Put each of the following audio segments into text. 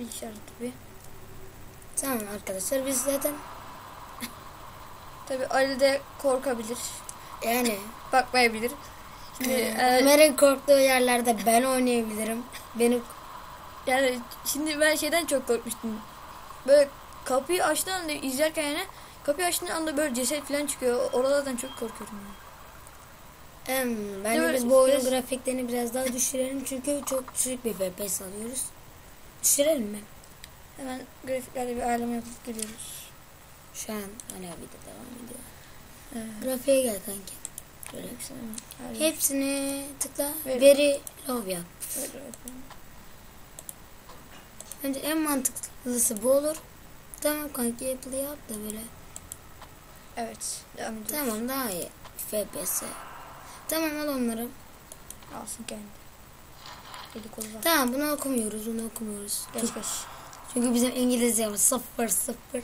Bir işaret tabii. Tamam arkadaşlar biz zaten Tabii Ali de korkabilir. yani Bakmayabilir. Şimdi e, e, Ömer'in korktuğu yerlerde ben oynayabilirim. Benim yani şimdi ben şeyden çok korkmuştum. Böyle kapıyı açtığın anda izlerken yani kapıyı açtığın anda böyle ceset falan çıkıyor. Oralardan çok korkuyorum. Yani. em, bence biz bu Biraz- grafiklerini biraz daha düşürelim çünkü çok düşük bir FPS alıyoruz. Düşürelim mi? Hemen grafiklerde bir ayarlama yapıp geliyoruz. Şu an hala video devam ediyor. Ee, Grafiğe gel kanki. Hepsini ayarlayalım. Hepsini tıkla. Ver. Veri low yap. Yapalım. Bence en mantıklısı bu olur. Tamam kanki Apple yap da böyle. Evet. Devam ediyoruz. Tamam daha iyi. FPS. Tamam al onları. Alsın kendi. Eli kolu var. Tamam bunu okumuyoruz. Bunu okumuyoruz. Geç geç. Çünkü bizim İngilizcemiz sıfır sıfır.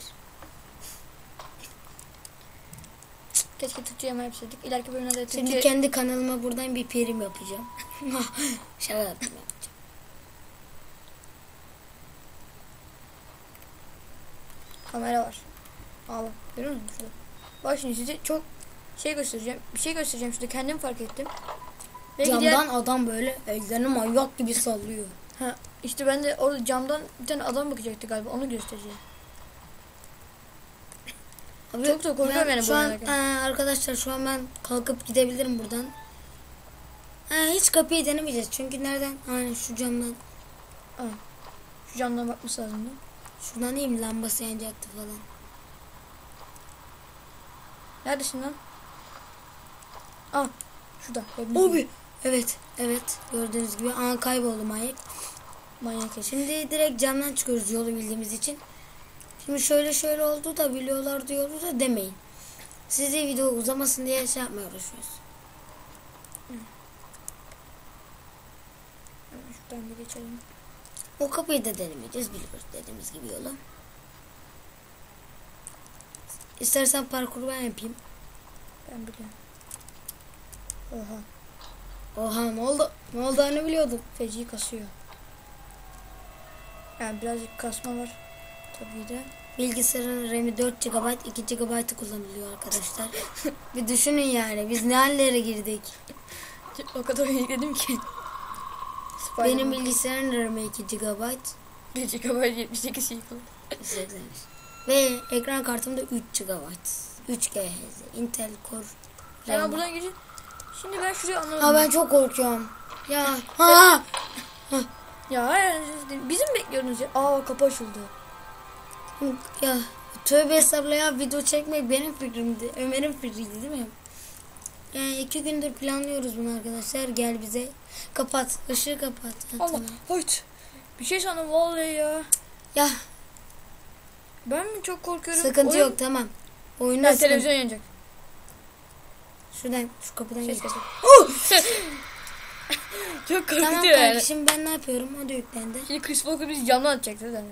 Keşke Türkçe yama yapsaydık. İleriki bölümlerde Türkçe... Şimdi kendi kanalıma buradan bir prim yapacağım. Şaka yaptım. Kamera var. Al. Görüyor musun? Bak şimdi size çok şey göstereceğim. Bir şey göstereceğim şurada. Kendim fark ettim. Belki Camdan diğer- adam böyle ellerini manyak gibi sallıyor. Ha, işte ben de orada camdan bir tane adam bakacaktı galiba. Onu göstereceğim. Abi, Çok da korkuyorum ben yani Şu an e, arkadaşlar şu an ben kalkıp gidebilirim buradan. Ha, hiç kapıyı denemeyeceğiz. Çünkü nereden? Hani şu camdan. Şu camdan bakması lazım da. Şuradan değil mi lambası yanacaktı falan. Neredesin lan? Aa. Şurada. gördünüz mü? Abi. Evet. Evet. Gördüğünüz gibi. Aa kayboldu manyak. Manyak. Şimdi direkt camdan çıkıyoruz yolu bildiğimiz için. Şimdi şöyle şöyle oldu da biliyorlar diyoruz da demeyin. Size video uzamasın diye şey yapmaya uğraşıyoruz. Şuradan bir geçelim. O kapıyı da denemeyeceğiz biliyoruz dediğimiz gibi yolu. İstersen parkuru ben yapayım. Ben biliyorum. Oha. Oha ne oldu? Ne oldu hani biliyordum. Feci kasıyor. Yani birazcık kasma var. Tabii de. Bilgisayarın RAM'i 4 GB 2 GB kullanılıyor arkadaşlar. bir düşünün yani biz ne hallere girdik. O kadar yükledim ki. Benim bilgisayarın RAM'i 2 GB. 1 GB 78 şey falan. 85. Ve ekran kartım da 3 GB. 3 GHz. Intel Core Ya RAM. buradan geçin. Şimdi ben şurayı anlamadım. Ha ben çok korkuyorum. Ya. Ha. Ya hayır. Bizim bekliyordunuz ya. Aa kapı açıldı. Ya tövbe estağfurullah ya video çekmek benim fikrimdi. Ömer'in fikriydi değil mi? Yani iki gündür planlıyoruz bunu arkadaşlar. Gel bize. Kapat. ışığı kapat. Allah. Hayt. Bir şey sandım vallahi ya. Ya Ben mi çok korkuyorum? sıkıntı Oyun- yok tamam. Oyunda sıkıntı- televizyon yanacak. Şuradan şu kapıdan Ses geç. kapat. çok korkutuyor Tamam yani. kanka şimdi ben ne yapıyorum? O da yüklendi. Şimdi Chris Walker bizi camdan atacaktı zaten.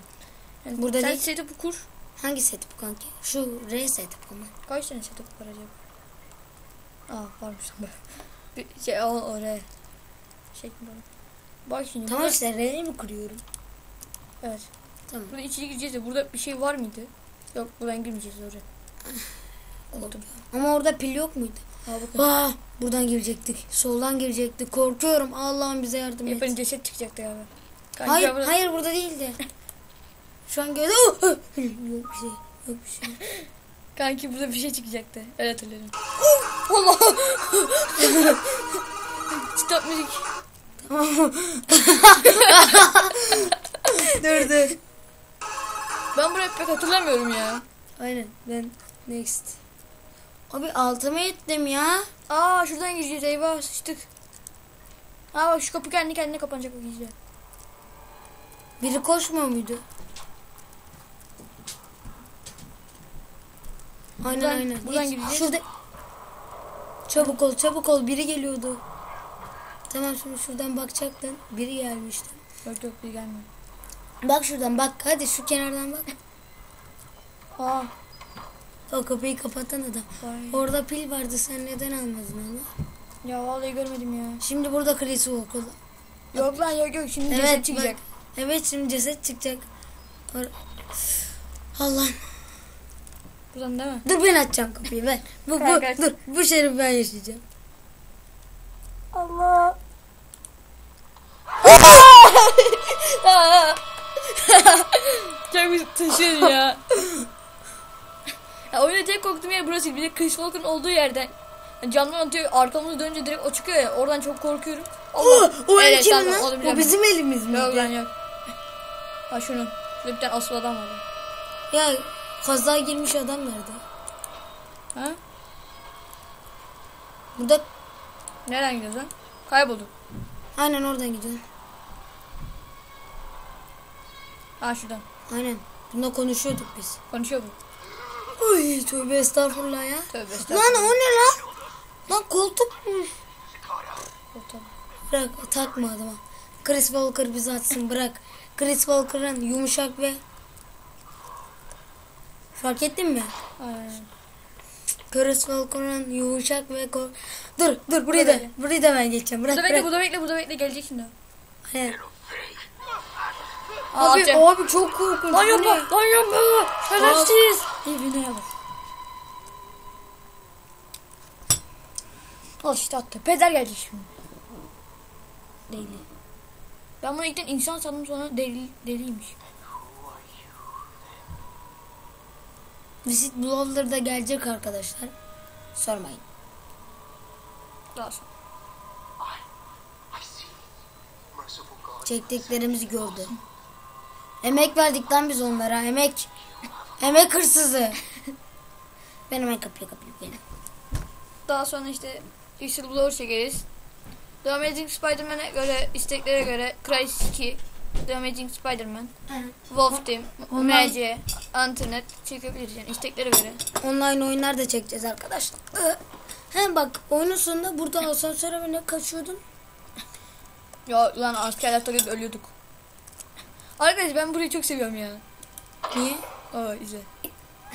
Yani Burada sen değil. setup'ı kur. Hangi set bu kanki? Şu R set bu mu? Kaç tane setup var acaba? Aa varmış be. Bir şey o oraya. Şey bana. Bak şimdi. Tamam burada- işte R'yi mi kuruyorum? Evet. Tamam. Burada içeri gireceğiz de burada bir şey var mıydı? Yok buradan girmeyeceğiz oraya. Korktum. Ama orada pil yok muydu? Aa buradan girecektik. Soldan girecektik. Korkuyorum. Allah'ım bize yardım et. Hepinin ceset çıkacaktı galiba. Kanka Hayır, burada- hayır burada değildi. Şu an gördüm. yok bir şey. Yok bir şey. Kanki burada bir şey çıkacaktı. Öyle hatırlıyorum. Allah! Stop müzik. dur dur. Ben burayı pek hatırlamıyorum ya. Aynen ben next. Abi altıma ettim ya. Aa şuradan gireceğiz eyvah sıçtık. Aa bak şu kapı kendi kendine kapanacak bak izle. Biri koşmuyor muydu? Aynen Buradan- aynen. buradan Hiç- gireceğiz. Şurada. Çabuk ol çabuk ol biri geliyordu. Tamam şimdi şuradan bakacaktın. Biri gelmişti. Yok yok bir gelmiyor. Bak şuradan bak hadi şu kenardan bak. Aa O kapıyı kapatan adam. vay. Orada pil vardı sen neden almadın onu? Ya vallahi görmedim ya. Şimdi burada Chris Walker. Yok lan yok yok şimdi Evet ceset çıkacak. Evet şimdi ceset çıkacak. Allah'ım. Buradan değil mi? Dur ben açacağım kapıyı ver. Bu, bu, dur bu şerif ben yaşayacağım. Allah. Çok taşıyorsun ya. Ya oyunda tek korktuğum yer burası. Bir de Chris Walker'ın olduğu yerden. Yani camdan atıyor arkamızı dönünce direkt o çıkıyor ya. Oradan çok korkuyorum. Oh, o el Evet, tamam, lan? O bizim elimiz miydi? Yok lan yok. Ha şunu. Şurada bir tane asıl adam var. Ya kaza girmiş adam nerede? Ha? Burada Nereden gidiyoruz lan? Kaybolduk. aynen oradan gidiyorum. Ha şuradan. Aynen. Bunda konuşuyorduk biz. Konuşuyor bu. Uy tövbe estağfurullah ya. Tövbe Lan estağfurullah. o ne lan? Lan koltukmuş. Kurtar. Bırak takma adama. Chris Walker bizi atsın bırak. Chris Walker'ın yumuşak ve Fark ettin mi? Aynen. Chris Walker'ın yumuşak ve ko- Dur dur burayı da burayı da ben geçeceğim. Bırak Burada bekle, bırak. burada bekle, burada bekle. Gelecek şimdi. Aynen. Abi, atacağım. abi çok korkunç. Lan yapma, lan yapma. Şerefsiz. Evine bak. Al işte attı. Peder geldi şimdi. Deli. Ben bunu ilkten insan sandım sonra deli, deliymiş. Visit Blowler da gelecek arkadaşlar. Sormayın. Daha sonra. I see. Merciful God. Çektiklerimizi gördü. Emek verdik lan biz onlara. Emek. Emek hırsızı. ben hemen kapıya kapıyı benim. Daha sonra işte Whistleblower çekeriz. The Amazing Spider-Man'e göre, isteklere göre Crysis 2, The Amazing Spider-Man, Wolf Team, Onlar- MC, Antinet çekebiliriz yani isteklere göre. Online oyunlar da çekeceğiz arkadaşlar. He bak oyunun sonunda burada asansöre ne kaçıyordun? Ya lan askerler takip ölüyorduk. Arkadaş ben burayı çok seviyorum ya. Niye? Aa izle.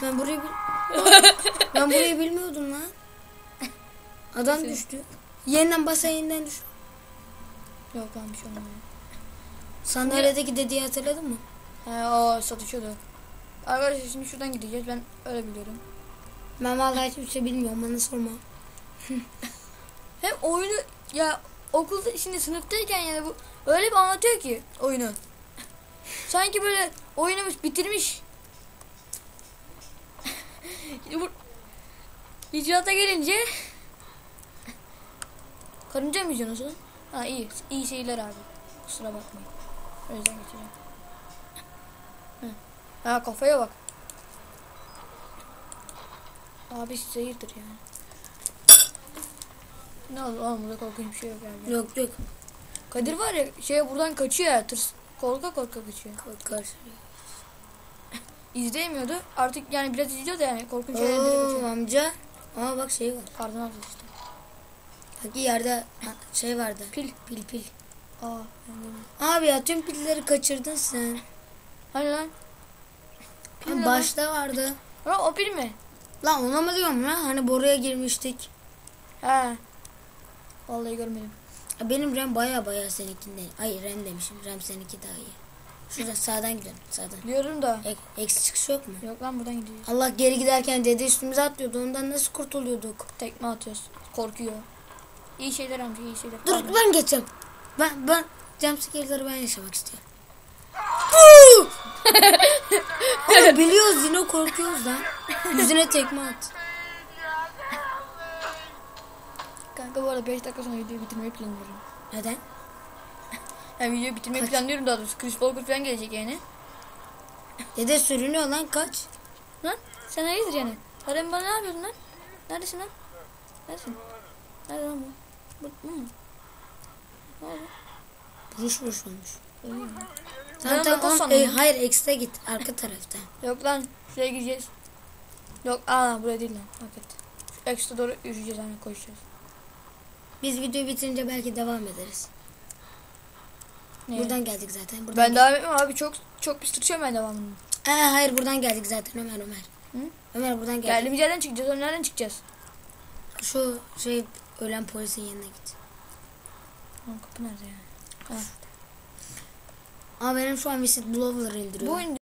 Ben burayı bil ben burayı bilmiyordum lan. Adam Nasıl? düştü. Yeniden basa yeniden düştü. Yok lan bir şey olmuyor. Sandalyedeki dediği hatırladın mı? He o satışıyordu. Arkadaşlar şimdi şuradan gideceğiz ben öyle biliyorum. Ben vallahi hiçbir şey bilmiyorum bana sorma. Hem oyunu ya okulda şimdi sınıftayken yani bu öyle bir anlatıyor ki oyunu. Sanki böyle oynamış bitirmiş. İcraata gelince karınca mı yiyeceksin nasıl? Ha iyi. iyi şeyler abi. Kusura bakmayın. O yüzden geçeceğim. Ha kafaya bak. Abi zehirdir yani. Ne oldu oğlum burada korkunç bir şey yok yani. Yok yok. Kadir var ya şey buradan kaçıyor ya tırs. Korka korka kaçıyor. Karşı. İzleyemiyordu. Artık yani biraz izliyor da yani korkunç şeyler kaçıyor. amca. Aa bak şey var. Pardon abi işte. Bak yerde ha, şey vardı. Pil. Pil pil. Aa. Abi ya tüm pilleri kaçırdın sen. Hani lan? Pil Ha, ne başta vardı. lan? Lan o pil mi? Lan ona mı diyorum lan? Hani boruya girmiştik. He. Vallahi görmedim. Benim RAM baya baya seninkinden. Ay RAM demişim. RAM seninki daha iyi. Şurada sağdan gidelim. Sağdan. Biliyorum da. Ek, eksi çıkış yok mu? Yok lan buradan gidiyor. Allah geri giderken dede üstümüze atlıyordu. Ondan nasıl kurtuluyorduk? Tekme atıyoruz. Korkuyor. İyi şeyler amca iyi şeyler. Dur Pardon. ben geçeceğim. Ben ben jumpscare'ları ben yaşamak istiyorum. Oğlum biliyoruz yine korkuyoruz lan. Yüzüne tekme at. Kanka bu arada 5 dakika sonra videoyu bitirmeyi planlıyorum. Neden? Yani videoyu bitirmeyi Kaç? planlıyorum daha doğrusu. Chris Walker falan gelecek yani. Dede sürünüyor lan kaç. Lan sen hayırdır yani? Sen bana ne yapıyorsun lan? Neredesin lan? Neredesin? Nerede lan bu? Bu, mu? Ne oldu? Buruş buruş olmuş. Tamam tamam. sandım. e, hayır ekstra git. Arka tarafta. Yok lan şuraya gideceğiz. Yok aa buraya değil lan. Hakikaten. Ekstra doğru yürüyeceğiz hani koşacağız. Biz videoyu bitirince belki devam ederiz. Ne? Buradan geldik zaten. Buradan ben devam etmem abi çok çok pis tutuyorum ben devamını. Ee, hayır buradan geldik zaten Ömer Ömer. Hı? Ömer buradan geldik. Geldiğimiz yerden çıkacağız. Oğlum nereden çıkacağız? Şu şey ölen polisin yanına git. Lan kapı nerede ya? Ha. Ama benim şu an Visit Blower indiriyor. Bu